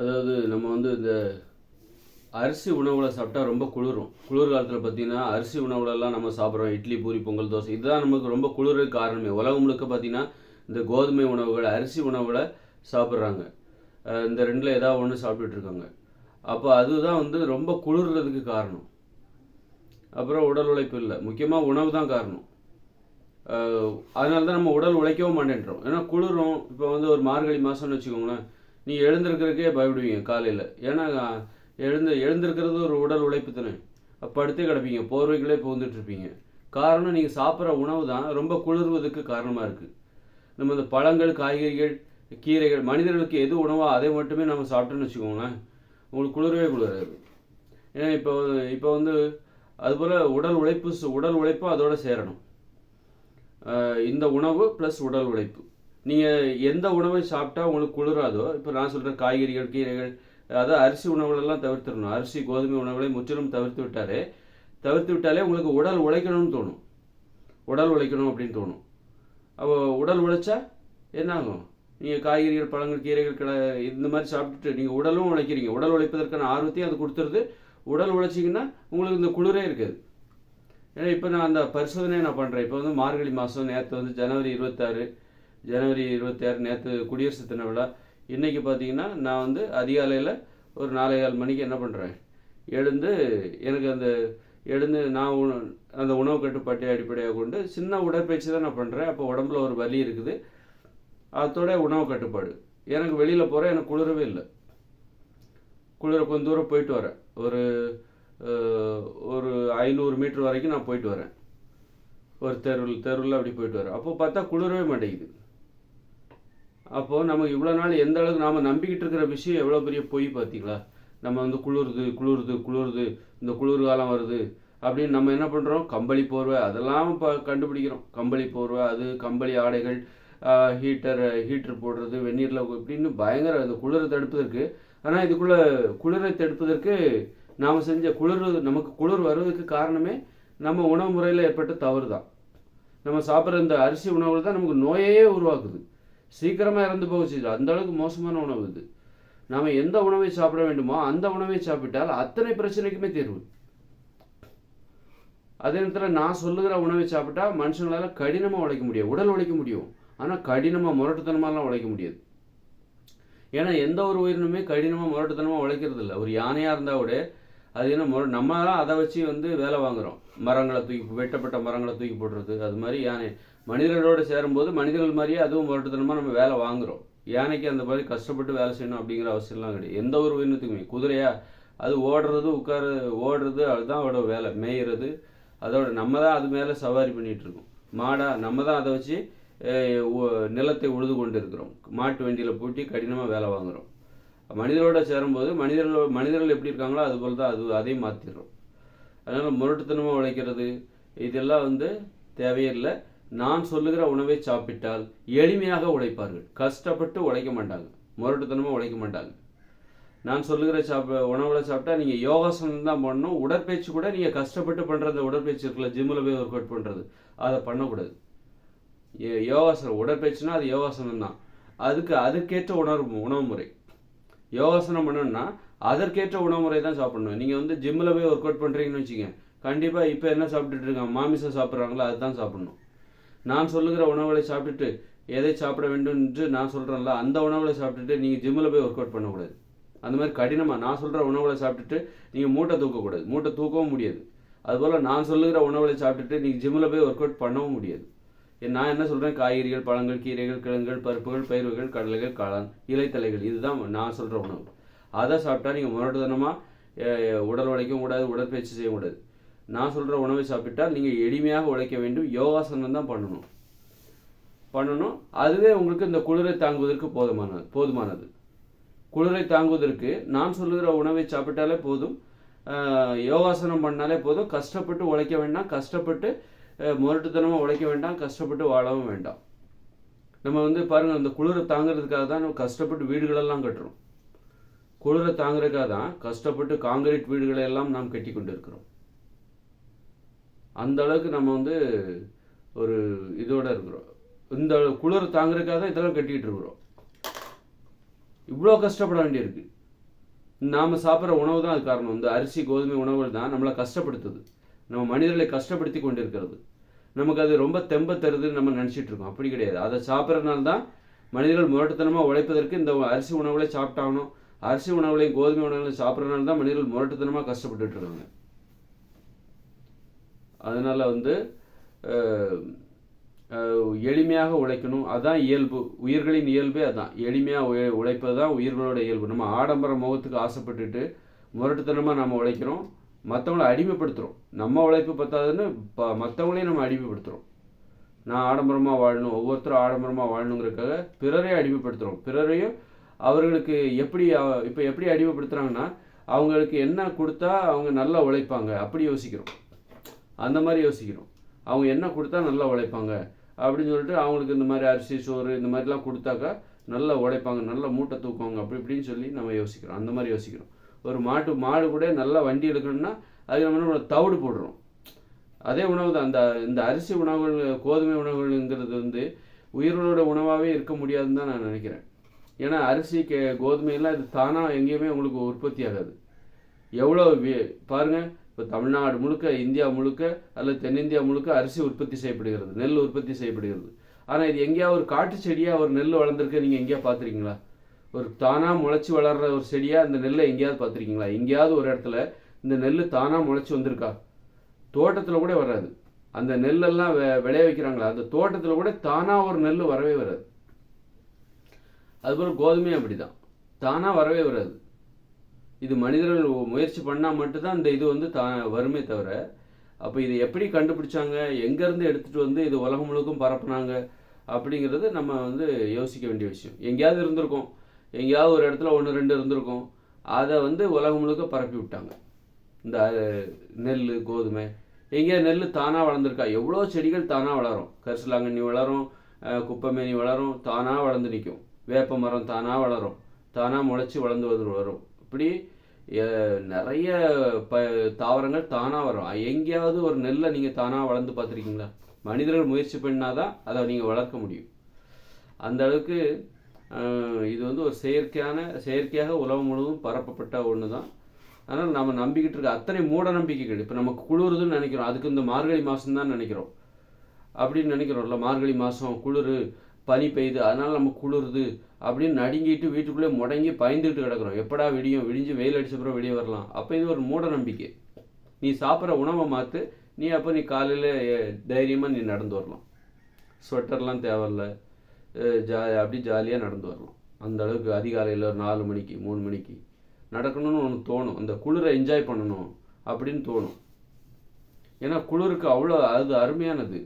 அதாவது நம்ம வந்து இந்த அரிசி உணவுகளை சாப்பிட்டா ரொம்ப குளிரும். குளிர் காலத்தில் பார்த்தீங்கன்னா அரிசி உணவுகளெல்லாம் நம்ம சாப்பிட்றோம். இட்லி பூரி பொங்கல் தோசை. இதுதான் நமக்கு ரொம்ப குளிருக்கு காரணமே. உலகம் முழுக்க பார்த்தீங்கன்னா இந்த கோதுமை உணவுகள் அரிசி உணவுகளை சாப்பிட்றாங்க. இந்த ரெண்டில் ஏதாவது ஒன்று சாப்பிட்டுட்டு இருக்காங்க. அப்போ அதுதான் வந்து ரொம்ப குளிர்றதுக்கு காரணம். அப்புறம் உடல் உழைப்பு இல்லை. முக்கியமாக உணவு தான் காரணம். அதனால தான் நம்ம உடல் உழைக்கவும் மாட்டேன்றோம். ஏன்னா குளிரும். இப்போ வந்து ஒரு மார்கழி மாதம்னு வச்சுக்கோங்களேன். நீ எழுந்திருக்கிறதுக்கே பயப்படுவீங்க காலையில். ஏன்னா எழுந்து எழுந்திருக்கிறது ஒரு உடல் உழைப்பு தானே. அப்ப படுத்தே கிடப்பீங்க போர்வைகளே புகுந்துட்டு இருப்பீங்க காரணம் நீங்கள் சாப்பிட்ற உணவு தான் ரொம்ப குளிர்வதற்கு காரணமாக இருக்குது நம்ம இந்த பழங்கள் காய்கறிகள் கீரைகள் மனிதர்களுக்கு எது உணவோ அதை மட்டுமே நம்ம சாப்பிட்டோன்னு வச்சுக்கோங்களேன். உங்களுக்கு குளிரவே குளிராது. ஏன்னா இப்போ இப்போ வந்து அதுபோல் உடல் உழைப்பு சு- உடல் உழைப்பும் அதோடு சேரணும். இந்த உணவு ப்ளஸ் உடல் உழைப்பு. நீங்கள் எந்த உணவை சாப்பிட்டா உங்களுக்கு குளிராதோ இப்போ நான் சொல்கிறேன் காய்கறிகள் கீரைகள் அதாவது அரிசி உணவுகளெல்லாம் தவிர்த்துடணும். அரிசி கோதுமை உணவுகளை முற்றிலும் தவிர்த்து விட்டாலே தவிர்த்து விட்டாலே உங்களுக்கு உடல் உழைக்கணும்னு தோணும். உடல் உழைக்கணும் அப்படின்னு தோணும். அப்போ உடல் உழைச்சா என்ன ஆகும்? நீங்கள் காய்கறிகள் பழங்கள் கீரைகள் கிளை இந்த மாதிரி சாப்பிட்டுட்டு நீங்கள் உடலும் உழைக்கிறீங்க. உடல் உழைப்பதற்கான ஆர்வத்தையும் அது கொடுத்துருது. உடல் உழைச்சிங்கன்னா உங்களுக்கு இந்த குளிரே இருக்காது. ஏன்னா இப்போ நான் அந்த பரிசோதனையை நான் பண்ணுறேன் இப்போ வந்து மார்கழி மாதம் நேற்று வந்து ஜனவரி இருபத்தாறு ஜனவரி இருபத்தாறு நேற்று குடியரசு தின விழா. இன்றைக்கி பார்த்தீங்கன்னா நான் வந்து அதிகாலையில் ஒரு நாலே கால் மணிக்கு என்ன பண்ணுறேன் எழுந்து எனக்கு அந்த எழுந்து நான் உண அந்த உணவு கட்டுப்பாட்டை அடிப்படையாக கொண்டு சின்ன உடற்பயிற்சி தான் நான் பண்ணுறேன் அப்போ உடம்புல ஒரு வலி இருக்குது. அதோட உணவு கட்டுப்பாடு. எனக்கு வெளியில் போகிறேன் எனக்கு குளிரவே இல்லை. குளிர கொஞ்சம் தூரம் போயிட்டு வரேன். ஒரு ஒரு ஐநூறு மீட்டர் வரைக்கும் நான் போயிட்டு வரேன். ஒரு தெருவில் தெருவில் அப்படி போயிட்டு வரேன். அப்போ பார்த்தா குளிரவே மாட்டேங்குது. அப்போது நம்ம இவ்வளோ நாள் எந்த அளவுக்கு நாம் நம்பிக்கிட்டு இருக்கிற விஷயம் எவ்வளோ பெரிய பொய் பார்த்தீங்களா? நம்ம வந்து குளிருது குளிருது குளிருது இந்த குளிர் காலம் வருது அப்படின்னு நம்ம என்ன பண்ணுறோம் கம்பளி போர்வை அதெல்லாம் இப்போ கண்டுபிடிக்கிறோம். கம்பளி போர்வை அது கம்பளி ஆடைகள் ஹீட்டர் ஹீட்டர் போடுறது வெந்நீரில் இப்படின்னு பயங்கர அந்த குளிரை தடுப்பதற்கு ஆனால் இதுக்குள்ளே குளிரை தடுப்பதற்கு நாம் செஞ்ச குளிர் நமக்கு குளிர் வருவதற்கு காரணமே நம்ம உணவு முறையில் ஏற்பட்ட தவறு தான் நம்ம சாப்பிட்ற இந்த அரிசி உணவுகள் தான் நமக்கு நோயையே உருவாக்குது. சீக்கிரமாக இறந்து போகுச்சு இது அந்த அளவுக்கு மோசமான உணவு இது நாம் எந்த உணவை சாப்பிட வேண்டுமோ அந்த உணவை சாப்பிட்டால் அத்தனை பிரச்சனைக்குமே தீர்வு. அதே நேரத்தில் நான் சொல்லுகிற உணவை சாப்பிட்டா மனுஷங்களால கடினமாக உழைக்க முடியும் உடல் உழைக்க முடியும். ஆனால் கடினமாக முரட்டுத்தனமாலாம் உழைக்க முடியாது. ஏன்னா எந்த ஒரு உயிரினமே கடினமாக முரட்டுத்தனமாக உழைக்கிறது இல்லை. ஒரு யானையாக இருந்தால் கூட அது என்ன முர நம்ம அதை வச்சு வந்து வேலை வாங்குறோம். மரங்களை தூக்கி வெட்டப்பட்ட மரங்களை தூக்கி போடுறது. அது மாதிரி யானை மனிதர்களோடு சேரும்போது மனிதர்கள் மாதிரியே அதுவும் முரட்டுத்தனமாக நம்ம வேலை வாங்குறோம். யானைக்கு அந்த மாதிரி கஷ்டப்பட்டு வேலை செய்யணும் அப்படிங்கிற அவசியம்லாம் கிடையாது. எந்த ஒரு உயிரினத்துக்குமே. குதிரையா அது ஓடுறது உட்காரு ஓடுறது அதுதான் அதோட வேலை. மேயிறது அதோட நம்ம தான் அது மேலே சவாரி பண்ணிகிட்டு இருக்கோம். மாடா நம்ம தான் அதை வச்சு நிலத்தை உழுது கொண்டு இருக்கிறோம். மாட்டு வண்டியில் பூட்டி கடினமாக வேலை வாங்குறோம். மனிதரோட சேரும்போது மனிதர்கள் மனிதர்கள் எப்படி இருக்காங்களோ அதுபோல் தான் அது அதையும் மாற்றிடுறோம் அதனால் முரட்டுத்தனமாக உழைக்கிறது இதெல்லாம் வந்து தேவையில்லை நான் சொல்லுகிற உணவை சாப்பிட்டால் எளிமையாக உழைப்பார்கள். கஷ்டப்பட்டு உழைக்க மாட்டாங்க முரட்டுத்தனமாக உழைக்க மாட்டாங்க நான் சொல்லுகிற சாப்ப உணவில் சாப்பிட்டா நீங்கள் யோகாசனம் தான் பண்ணணும். உடற்பயிற்சி கூட நீங்கள் கஷ்டப்பட்டு பண்ணுற அந்த உடற்பயிற்சி இருக்குல்ல ஜிம்மில் போய் ஒர்க் அவுட் பண்ணுறது அதை பண்ணக்கூடாது. யோகாசனம் உடற்பயிற்சினா அது யோகாசனம் தான். அதுக்கு அதுக்கேற்ற உணர்வு உணவு முறை. யோகாசனம் பண்ணணும்னா அதற்கேற்ற உணவு முறை தான் சாப்பிடணும். நீங்கள் வந்து ஜிம்மில் போய் ஒர்க் அவுட் பண்ணுறீங்கன்னு வச்சுக்கோங்க. கண்டிப்பாக இப்போ என்ன சாப்பிட்டுட்டு இருக்காங்க? மாமிசம் சாப்பிட்றாங்களோ? அதுதான் சாப்பிடணும். நான் சொல்லுகிற உணவுகளை சாப்பிட்டுட்டு எதை சாப்பிட வேண்டும் என்று நான் சொல்கிறேன்ல அந்த உணவுகளை சாப்பிட்டுட்டு நீங்கள் ஜிம்மில் போய் ஒர்க் அவுட் பண்ணக்கூடாது. அந்த மாதிரி கடினமாக நான் சொல்கிற உணவுகளை சாப்பிட்டுட்டு நீங்கள் மூட்டை தூக்கக்கூடாது. மூட்டை தூக்கவும் முடியாது. அதுபோல் நான் சொல்லுகிற உணவுகளை சாப்பிட்டுட்டு நீங்கள் ஜிம்மில் போய் ஒர்க் அவுட் பண்ணவும் முடியாது. நான் என்ன சொல்கிறேன் காய்கறிகள் பழங்கள் கீரைகள் கிழங்குகள் பருப்புகள் பயிர்கள் கடலைகள் காளான் இலைத்தலைகள் இதுதான் நான் சொல்கிற உணவு. அதை சாப்பிட்டா நீங்கள் முரட்டுத்தனமாக உடல் உழைக்கவும் கூடாது உடற்பயிற்சி செய்ய கூடாது. நான் சொல்கிற உணவை சாப்பிட்டால் நீங்கள் எளிமையாக உழைக்க வேண்டும். யோகாசனம் தான் பண்ணணும். பண்ணணும். அதுவே உங்களுக்கு இந்த குளிரை தாங்குவதற்கு போதுமானது போதுமானது. குளிரை தாங்குவதற்கு நான் சொல்லுகிற உணவை சாப்பிட்டாலே போதும். யோகாசனம் பண்ணாலே போதும். கஷ்டப்பட்டு உழைக்க வேண்டாம். கஷ்டப்பட்டு முரட்டுத்தனமாக உழைக்க வேண்டாம். கஷ்டப்பட்டு வாழவும் வேண்டாம். நம்ம வந்து பாருங்கள் அந்த குளிரை தாங்கிறதுக்காக தான் நம்ம கஷ்டப்பட்டு வீடுகளெல்லாம் கட்டுறோம். குளிரை தாங்கிறதுக்காக தான் கஷ்டப்பட்டு காங்கிரீட் வீடுகளை எல்லாம் நாம் கட்டி கொண்டு இருக்கிறோம் அந்த அளவுக்கு நம்ம வந்து ஒரு இதோட இருக்கிறோம். இந்த குளிர் தாங்கிறதுக்காக தான் இதெல்லாம் கட்டிக்கிட்டு இருக்கிறோம். இவ்வளோ கஷ்டப்பட வேண்டியிருக்கு. நாம் சாப்பிட்ற உணவு தான் அது காரணம். இந்த அரிசி கோதுமை உணவுகள் தான் நம்மளை கஷ்டப்படுத்துது. நம்ம மனிதர்களை கஷ்டப்படுத்தி கொண்டிருக்கிறது. நமக்கு அது ரொம்ப தெம்ப தருதுன்னு நம்ம நினச்சிட்டு இருக்கோம். அப்படி கிடையாது. அதை சாப்பிட்றதுனால தான் மனிதர்கள் முரட்டுத்தனமாக உழைப்பதற்கு இந்த அரிசி உணவுகளை சாப்பிட்டாகணும். அரிசி உணவுகளையும் கோதுமை உணவுகளையும் சாப்பிட்றதுனால தான் மனிதர்கள் முரட்டுத்தனமாக கஷ்டப்பட்டுட்டு இருக்காங்க. அதனால் வந்து எளிமையாக உழைக்கணும். அதுதான் இயல்பு. உயிர்களின் இயல்பே அதுதான் எளிமையாக உழை உழைப்பது தான் உயிர்களோட இயல்பு. நம்ம ஆடம்பர முகத்துக்கு ஆசைப்பட்டுட்டு முரட்டுத்தனமாக நம்ம உழைக்கிறோம். மற்றவங்கள அடிமைப்படுத்துகிறோம் நம்ம உழைப்பு பத்தாதுன்னு ப மற்றவங்களையும் நம்ம அடிமைப்படுத்துகிறோம் நான் ஆடம்பரமாக வாழணும். ஒவ்வொருத்தரும் ஆடம்பரமாக வாழணுங்கிறதுக்காக பிறரையும் அடிமைப்படுத்துகிறோம் பிறரையும் அவர்களுக்கு எப்படி இப்போ எப்படி அடிமைப்படுத்துகிறாங்கன்னா அவங்களுக்கு என்ன கொடுத்தா அவங்க நல்லா உழைப்பாங்க. அப்படி யோசிக்கிறோம். அந்த மாதிரி யோசிக்கிறோம் அவங்க என்ன கொடுத்தா நல்லா உழைப்பாங்க அப்படின்னு சொல்லிட்டு அவங்களுக்கு இந்த மாதிரி அரிசி சோறு இந்த மாதிரிலாம் கொடுத்தாக்கா நல்லா உழைப்பாங்க நல்லா மூட்டை தூக்குவாங்க அப்படி இப்படின்னு சொல்லி நம்ம யோசிக்கிறோம். அந்த மாதிரி யோசிக்கிறோம். ஒரு மாட்டு மாடு கூட நல்லா வண்டி எடுக்கணும்னா அதுக்கு நம்ம என்ன தவிடு போடுறோம். அதே உணவு தான். அந்த இந்த அரிசி உணவுகள் கோதுமை உணவுகள்ங்கிறது வந்து உயிர்களோட உணவாகவே இருக்க முடியாதுன்னு தான் நான் நினைக்கிறேன். ஏன்னா அரிசி கே கோதுமையெல்லாம் இது தானாக எங்கேயுமே உங்களுக்கு உற்பத்தி ஆகாது. எவ்வளோ பாருங்கள் இப்போ தமிழ்நாடு முழுக்க இந்தியா முழுக்க அல்லது தென்னிந்தியா முழுக்க அரிசி உற்பத்தி செய்யப்படுகிறது நெல் உற்பத்தி செய்யப்படுகிறது. ஆனால் இது எங்கேயாவது ஒரு காட்டு செடியாக ஒரு நெல் வளர்ந்துருக்க நீங்கள் எங்கேயா பார்த்துருக்கீங்களா ஒரு தானாக முளைச்சி வளர்ற ஒரு செடியாக அந்த நெல்லை எங்கேயாவது பார்த்துருக்கீங்களா எங்கேயாவது ஒரு இடத்துல இந்த நெல் தானாக முளைச்சி வந்திருக்கா? தோட்டத்தில் கூட வராது. அந்த நெல்லெல்லாம் வெ- விளைய வைக்கிறாங்களா? அந்த தோட்டத்தில் கூட தானாக ஒரு நெல் வரவே வராது. அதுபோல் கோதுமையும் அப்படிதான். தானாக வரவே வராது. இது மனிதர்கள் முயற்சி பண்ணால் மட்டும்தான் இந்த இது வந்து தா வருமே தவிர அப்போ இதை எப்படி கண்டுபிடிச்சாங்க? எங்கேருந்து எடுத்துகிட்டு வந்து இது உலகம் முழுக்கும் பரப்புனாங்க? அப்படிங்கிறது நம்ம வந்து யோசிக்க வேண்டிய விஷயம். எங்கேயாவது இருந்திருக்கும். எங்கேயாவது ஒரு இடத்துல ஒன்று ரெண்டு இருந்திருக்கும். அதை வந்து உலகம் முழுக்க பரப்பி விட்டாங்க. இந்த நெல் கோதுமை. எங்கேயா நெல் தானாக வளர்ந்துருக்கா? எவ்வளோ செடிகள் தானாக வளரும்? கரிசலாங்கண்ணி வளரும் குப்பைமேனி வளரும் தானாக வளர்ந்து நிற்கும். வேப்ப மரம் தானாக வளரும். தானாக முளைச்சி வளர்ந்து வந்து வரும். இப்படி நிறைய ப தாவரங்கள் தானாக வரும். எங்கேயாவது ஒரு நெல்லை நீங்கள் தானாக வளர்ந்து பார்த்துருக்கீங்களா? மனிதர்கள் முயற்சி பண்ணாதான் அதை நீங்கள் வளர்க்க முடியும். அந்த அளவுக்கு இது வந்து ஒரு செயற்கையான செயற்கையாக உலகம் முழுவதும் பரப்பப்பட்ட ஒன்று தான் ஆனால் நம்ம நம்பிக்கிட்டு இருக்க அத்தனை மூட நம்பிக்கைகள். இப்போ நமக்கு குளிருதுன்னு நினைக்கிறோம். அதுக்கு இந்த மார்கழி மாதம் தான் நினைக்கிறோம். அப்படின்னு நினைக்கிறோம்ல மார்கழி மாதம் குளிர் பனி பெய்யுது அதனால் நம்ம குளிருது அப்படின்னு நடுங்கிட்டு வீட்டுக்குள்ளே முடங்கி பயந்துட்டு கிடக்குறோம். எப்படா விடியும்? விடிஞ்சு வெயில் அடிச்சப்புறம் வெளியே வரலாம். அப்போ இது ஒரு மூட நம்பிக்கை. நீ சாப்பிட்ற உணவை மாற்று நீ அப்போ நீ காலையில் தைரியமாக நீ நடந்து வரலாம். ஸ்வெட்டர்லாம் தேவையில்ல. ஜா அப்படி ஜாலியாக நடந்து வரலாம். அந்த அளவுக்கு அதிகாலையில் ஒரு நாலு மணிக்கு மூணு மணிக்கு. நடக்கணும்னு ஒன்று தோணும். அந்த குளிரை என்ஜாய் பண்ணணும் அப்படின்னு தோணும். ஏன்னா குளிருக்கு அவ்வளோ அது அருமையானது.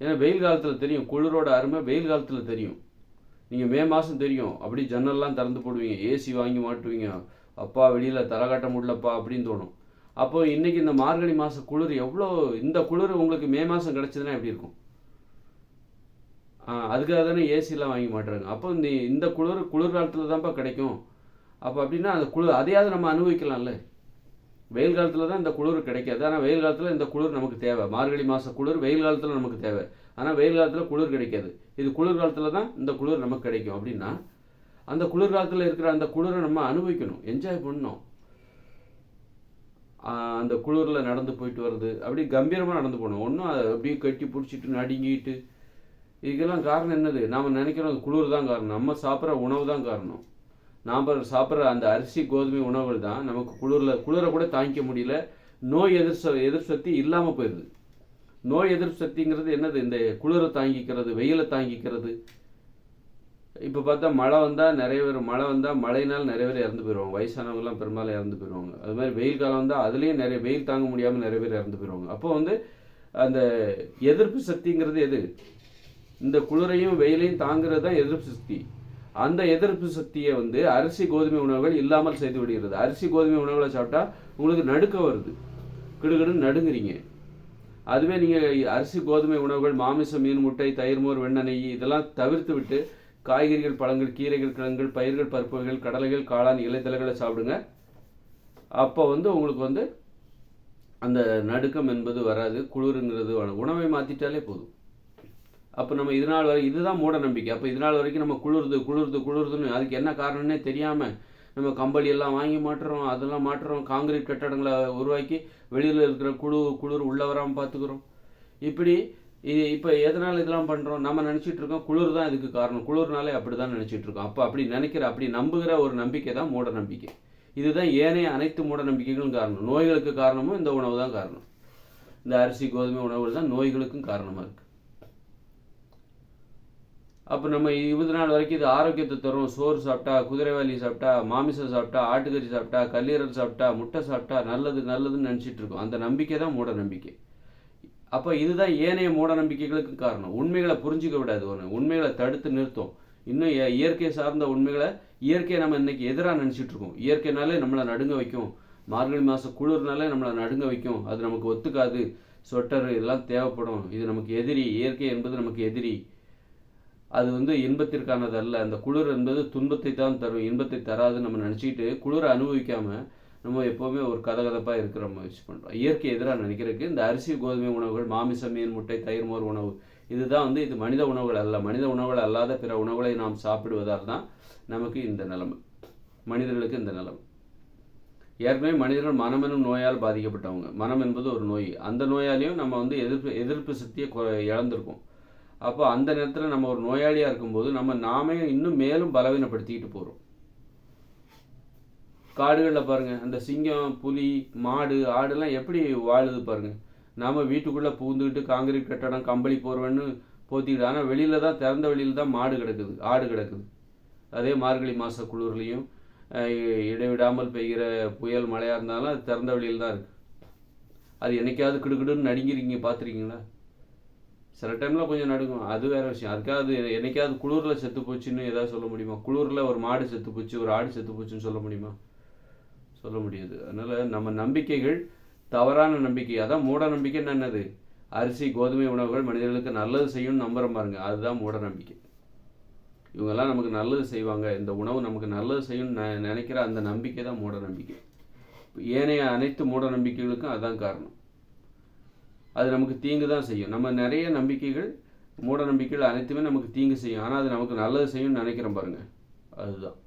ஏன்னா வெயில் காலத்தில் தெரியும் குளிரோட அருமை வெயில் காலத்தில் தெரியும். நீங்கள் மே மாதம் தெரியும் அப்படி ஜன்னல்லாம் திறந்து போடுவீங்க ஏசி வாங்கி மாட்டுவீங்க அப்பா வெளியில் தலை காட்ட முடியலப்பா அப்படின்னு தோணும். அப்போ இன்னைக்கு இந்த மார்கழி மாத குளிர் எவ்வளோ இந்த குளிர் உங்களுக்கு மே மாதம் கிடச்சதுன்னா எப்படி இருக்கும்? அதுக்காக தானே ஏசிலாம் வாங்கி மாட்டுறாங்க. அப்போ இந்த இந்த குளிர் குளிர் காலத்தில் தான்ப்பா கிடைக்கும். அப்போ அப்படின்னா அந்த குளிர் அதையாவது நம்ம அனுபவிக்கலாம்ல? வெயில் காலத்தில் தான் இந்த குளிர் கிடைக்காது. ஆனால் வெயில் காலத்தில் இந்த குளிர் நமக்கு தேவை. மார்கழி மாத குளிர் வெயில் காலத்தில் நமக்கு தேவை. ஆனால் வெயில் காலத்தில் குளிர் கிடைக்காது. இது குளிர் காலத்தில் தான் இந்த குளிர் நமக்கு கிடைக்கும். அப்படின்னா அந்த குளிர் காலத்தில் இருக்கிற அந்த குளிரை நம்ம அனுபவிக்கணும். என்ஜாய் பண்ணணும். அந்த குளிரில் நடந்து போயிட்டு வர்றது. அப்படி கம்பீரமாக நடந்து போகணும். ஒன்றும் அதை அப்படியே கட்டி பிடிச்சிட்டு நடுங்கிட்டு. இதுக்கெல்லாம் காரணம் என்னது? நாம் நினைக்கிறோம் குளிர் தான் காரணம். நம்ம சாப்பிட்ற உணவு தான் காரணம். நாம் சாப்பிட்ற அந்த அரிசி கோதுமை உணவுகள் தான் நமக்கு குளிரில் குளிரை கூட தாங்கிக்க முடியல. நோய் எதிர் ச- சக்தி இல்லாமல் போயிடுது நோய் எதிர்ப்பு சக்திங்கிறது என்னது? இந்த குளிரை தாங்கிக்கிறது வெயிலை தாங்கிக்கிறது. இப்போ பார்த்தா மழை வந்தால் நிறைய பேர் மழை வந்தால் மழையினால் நிறைய பேர் இறந்து போயிடுவாங்க வயசானவங்கலாம் பெரும்பாலும் இறந்து போயிடுவாங்க அது மாதிரி வெயில் காலம் வந்தால் அதுலேயும் நிறைய வெயில் தாங்க முடியாமல் நிறைய பேர் இறந்து போயிடுவாங்க அப்போ வந்து அந்த எதிர்ப்பு சக்திங்கிறது எது? இந்த குளிரையும் வெயிலையும் தாங்கிறது தான் எதிர்ப்பு சக்தி. அந்த எதிர்ப்பு சக்தியை வந்து அரிசி கோதுமை உணவுகள் இல்லாமல் செய்து விடுகிறது. அரிசி கோதுமை உணவுகளை சாப்பிட்டா உங்களுக்கு நடுக்க வருது. கிடுகிடுன்னு நடுங்குறீங்க. அதுவே நீங்கள் அரிசி கோதுமை உணவுகள் மாமிசம் மீன் முட்டை தயிர் மோர் வெண்ணெய் இதெல்லாம் தவிர்த்து விட்டு காய்கறிகள் பழங்கள் கீரைகள் கிழங்குகள் பயிர்கள் பருப்பு வகைகள் கடலைகள் காளான் இலைத்தலைகளை சாப்பிடுங்க. அப்போ வந்து உங்களுக்கு வந்து அந்த நடுக்கம் என்பது வராது. குளிருங்கிறது உணவை மாற்றிட்டாலே போதும். அப்போ நம்ம இதனால் வரை இதுதான் மூட நம்பிக்கை. அப்போ இதனால் வரைக்கும் நம்ம குளிருது குளிருது குளிருதுன்னு அதுக்கு என்ன காரணம்னே தெரியாமல் நம்ம கம்பளி எல்லாம் வாங்கி மாட்டுறோம் அதெல்லாம் மாட்டுறோம் காங்கிரீட் கட்டடங்களை உருவாக்கி வெளியில் இருக்கிற குழு குளிர் உள்ள வராமல் பார்த்துக்கிறோம் இப்படி இது இப்போ எதனால் இதெல்லாம் பண்ணுறோம் நம்ம நினச்சிட்டு இருக்கோம் குளிர் தான் இதுக்கு காரணம். குளிர்னாலே அப்படி தான் நினச்சிட்டு இருக்கோம். அப்போ அப்படி நினைக்கிற அப்படி நம்புகிற ஒரு நம்பிக்கை தான் மூட நம்பிக்கை. இதுதான் ஏனைய அனைத்து மூட நம்பிக்கைகளும் காரணம். நோய்களுக்கு காரணமும் இந்த உணவு தான் காரணம். இந்த அரிசி கோதுமை உணவுகள் தான் நோய்களுக்கும் காரணமாக இருக்குது அப்போ நம்ம இருபது நாள் வரைக்கும் இது ஆரோக்கியத்தை தரும். சோறு சாப்பிட்டா குதிரைவாலி சாப்பிட்டா மாமிசம் சாப்பிட்டா ஆட்டுக்கறி சாப்பிட்டா கல்லீரல் சாப்பிட்டா முட்டை சாப்பிட்டா நல்லது நல்லதுன்னு நினச்சிட்டு இருக்கோம். அந்த நம்பிக்கை தான் மூட நம்பிக்கை. அப்போ இதுதான் ஏனைய மூட நம்பிக்கைகளுக்கு காரணம். உண்மைகளை புரிஞ்சிக்க விடாது ஒன்று உண்மைகளை தடுத்து நிறுத்தும். இன்னும் இயற்கை சார்ந்த உண்மைகளை இயற்கையை நம்ம இன்னைக்கு எதிராக நினச்சிட்டு இருக்கோம். இயற்கைனாலே நம்மளை நடுங்க வைக்கும். மார்கழி மாதம் குளிர்னாலே நம்மளை நடுங்க வைக்கும். அது நமக்கு ஒத்துக்காது. ஸ்வெட்டர் இதெல்லாம் தேவைப்படும். இது நமக்கு எதிரி. இயற்கை என்பது நமக்கு எதிரி. அது வந்து இன்பத்திற்கானது அல்ல. அந்த குளிர் என்பது துன்பத்தை தான் தரும் இன்பத்தை தராதுன்னு நம்ம நினச்சிக்கிட்டு குளிரை அனுபவிக்காமல் நம்ம எப்போவுமே ஒரு கதகதப்பாக இருக்கிற முயற்சி பண்ணுறோம் இயற்கை எதிராக நினைக்கிறதுக்கு இந்த அரிசி கோதுமை உணவுகள் மாமிசம் மீன் முட்டை தயிர் மோர் உணவு இதுதான் வந்து இது மனித உணவுகள் அல்ல. மனித உணவுகள் அல்லாத பிற உணவுகளை நாம் சாப்பிடுவதால் தான் நமக்கு இந்த நிலைமை மனிதர்களுக்கு இந்த நிலைமை. ஏற்கனவே மனிதர்கள் மனமெனும் நோயால் பாதிக்கப்பட்டவங்க. மனம் என்பது ஒரு நோய். அந்த நோயாலையும் நம்ம வந்து எதிர்ப்பு எதிர்ப்பு சக்தியை இழந்திருக்கோம். அப்போ அந்த நேரத்தில் நம்ம ஒரு நோயாளியாக இருக்கும்போது நம்ம நாமே இன்னும் மேலும் பலவீனப்படுத்திக்கிட்டு போகிறோம் காடுகளில் பாருங்கள் அந்த சிங்கம் புலி மாடு ஆடுலாம் எப்படி வாழுது பாருங்கள் நாம் வீட்டுக்குள்ளே பூந்துக்கிட்டு காங்கிரீட் கட்டடம் கம்பளி போர்வன்னு போத்திக்கிட்டு ஆனால் வெளியில் தான் திறந்த வெளியில் தான் மாடு கிடக்குது ஆடு கிடக்குது. அதே மார்கழி மாத குளிர்லையும் இடைவிடாமல் பெய்கிற புயல் மழையாக இருந்தாலும் அது திறந்த வெளியில் தான் இருக்குது அது என்னைக்காவது கிடுகிடுன்னு நடுங்கிறீங்க பார்த்துருக்கீங்களா சில டைமில் கொஞ்சம் நடக்கும் அது வேறு விஷயம். அதுக்காவது என்னைக்காவது குளிரில் செத்து போச்சுன்னு ஏதாவது சொல்ல முடியுமா? குளிரில் ஒரு மாடு செத்து போச்சு ஒரு ஆடு செத்து போச்சுன்னு சொல்ல முடியுமா? சொல்ல முடியாது. அதனால் நம்ம நம்பிக்கைகள் தவறான நம்பிக்கை. அதான் மூட நம்பிக்கைன்னு என்னது? அரிசி கோதுமை உணவுகள் மனிதர்களுக்கு நல்லது செய்யும்னு நம்புகிற பாருங்க. அதுதான் மூட நம்பிக்கை. இவங்கெல்லாம் நமக்கு நல்லது செய்வாங்க. இந்த உணவு நமக்கு நல்லது செய்யும்னு நெ- நினைக்கிற அந்த நம்பிக்கை தான் மூட நம்பிக்கை. ஏனைய அனைத்து மூட நம்பிக்கைகளுக்கும் அதான் காரணம். அது நமக்கு தீங்கு தான் செய்யும். நம்ம நிறைய நம்பிக்கைகள் மூட நம்பிக்கைகள் அனைத்துமே நமக்கு தீங்கு செய்யும். ஆனால் அது நமக்கு நல்லது செய்யும்னு நினைக்கிறோம் பாருங்கள் அதுதான்.